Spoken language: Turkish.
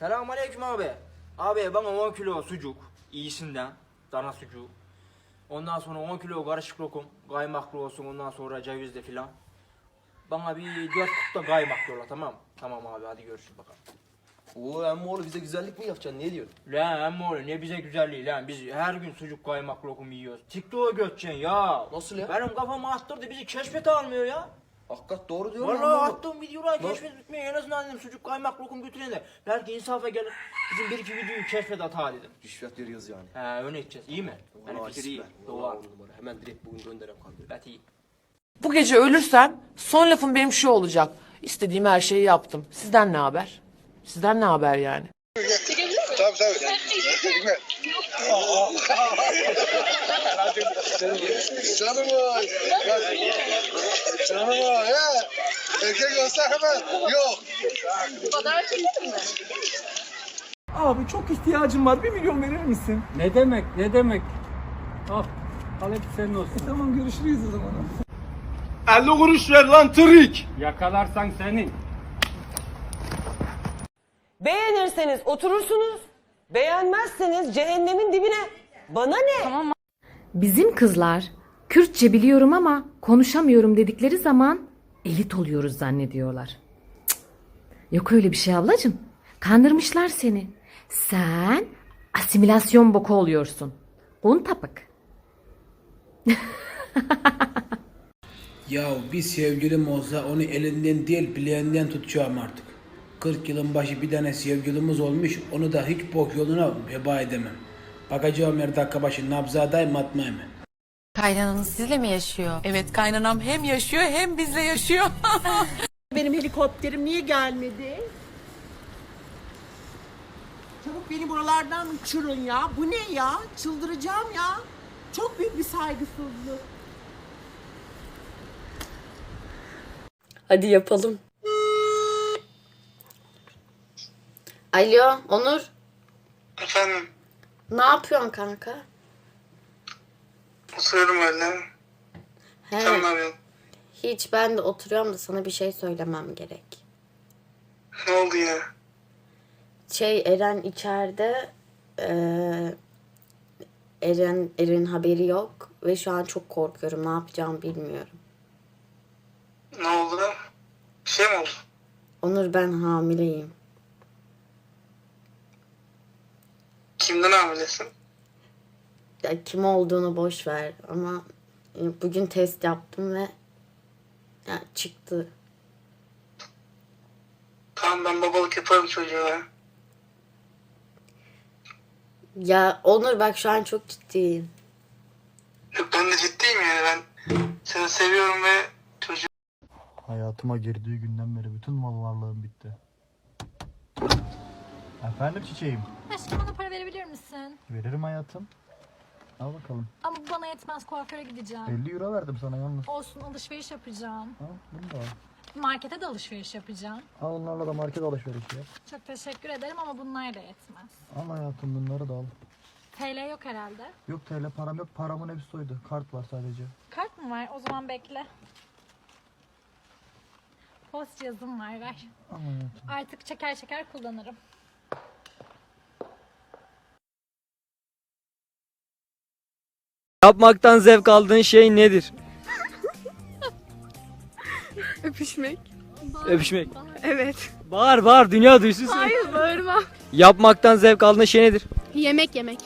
Selamünaleyküm abi. Abi bana 10 kilo sucuk, iyisinden, dana sucuğu. Ondan sonra 10 kilo karışık lokum, kaymaklı olsun ondan sonra cevizli filan. Bana bir 4 kutu da kaymak yolla tamam Tamam abi hadi görüşürüz bakalım. Oo emmi oğlu bize güzellik mi yapacaksın ne diyorsun? Lan amma oğlum ne bize güzelliği lan biz her gün sucuk kaymak lokum yiyoruz. TikTok'a göçeceksin ya. Nasıl ya? Benim kafama attırdı bizi keşfete almıyor ya. Hakikat doğru diyor Vallahi attığım videolar Lan- keşfet bitmiyor. En azından dedim sucuk kaymak lokum götürelim de. Belki insafa gelir. Bizim bir iki videoyu keşfet hata dedim. Rüşvet veriyoruz yani. He öyle edeceğiz. İyi mi? Benim Vallahi fikir iyi. süper. Doğru. Vallahi on numara. Hemen direkt bugün gönderem kardeşim. Evet iyi. Bu gece ölürsem son lafım benim şu olacak. İstediğim her şeyi yaptım. Sizden ne haber? Sizden ne haber yani? Tabii tabii. Canım oy. Canım oy. He. Erkek olsa hemen. Yok. Abi çok ihtiyacım var. Bir milyon verir misin? Ne demek ne demek? Al. Al hep senin olsun. Tamam görüşürüz o zaman. 50 kuruş ver lan trik. Yakalarsan senin. Beğenirseniz oturursunuz. Beğenmezseniz cehennemin dibine. Bana ne? Bizim kızlar Kürtçe biliyorum ama konuşamıyorum dedikleri zaman elit oluyoruz zannediyorlar. Cık. Yok öyle bir şey ablacığım. Kandırmışlar seni. Sen asimilasyon boku oluyorsun. Un tapık. Ya bir sevgilim olsa onu elinden değil bileğinden tutacağım artık. 40 yılın başı bir tane sevgilimiz olmuş onu da hiç bok yoluna heba edemem. Bakacağım her dakika başı nabzadayım atmayayım. Kaynananız sizle mi yaşıyor? Evet kaynanam hem yaşıyor hem bizle yaşıyor. Benim helikopterim niye gelmedi? Çabuk beni buralardan uçurun ya. Bu ne ya? Çıldıracağım ya. Çok büyük bir saygısızlık. Hadi yapalım. Alo Onur. Efendim. Ne yapıyorsun kanka? Oturuyorum öyle. He, Sen ne yapıyorsun? hiç ben de oturuyorum da sana bir şey söylemem gerek. Ne oldu yine? Şey Eren içeride eee Eren Eren haberi yok ve şu an çok korkuyorum. Ne yapacağımı bilmiyorum. Ne oldu? Bir şey mi oldu? Onur ben hamileyim. Kimden hamilesin? Ya kim olduğunu boş ver ama e, bugün test yaptım ve ya çıktı. Tamam ben babalık yaparım çocuğa. Ya Onur bak şu an çok ciddiyim. Yok ben de ciddiyim yani ben seni seviyorum ve çocuğu Hayatıma girdiği günden beri bütün mal varlığım bitti. Efendim çiçeğim. Aşkım bana para verebilir misin? Veririm hayatım. Al bakalım. Ama bu bana yetmez kuaföre gideceğim. 50 euro verdim sana yalnız. Olsun alışveriş yapacağım. Al bunu da al. Markete de alışveriş yapacağım. Al onlarla da market alışverişi yap. Çok teşekkür ederim ama bunlar da yetmez. Al hayatım bunları da al. TL yok herhalde. Yok TL param yok paramın hepsi soydu. Kart var sadece. Kart mı var? O zaman bekle. Post yazım var ver. Al hayatım. Artık çeker çeker kullanırım. Yapmaktan zevk aldığın şey nedir? Öpüşmek. Öpüşmek. Evet. Bağır bağır dünya duysun seni. Hayır bağırma. Yapmaktan zevk aldığın şey nedir? Yemek yemek.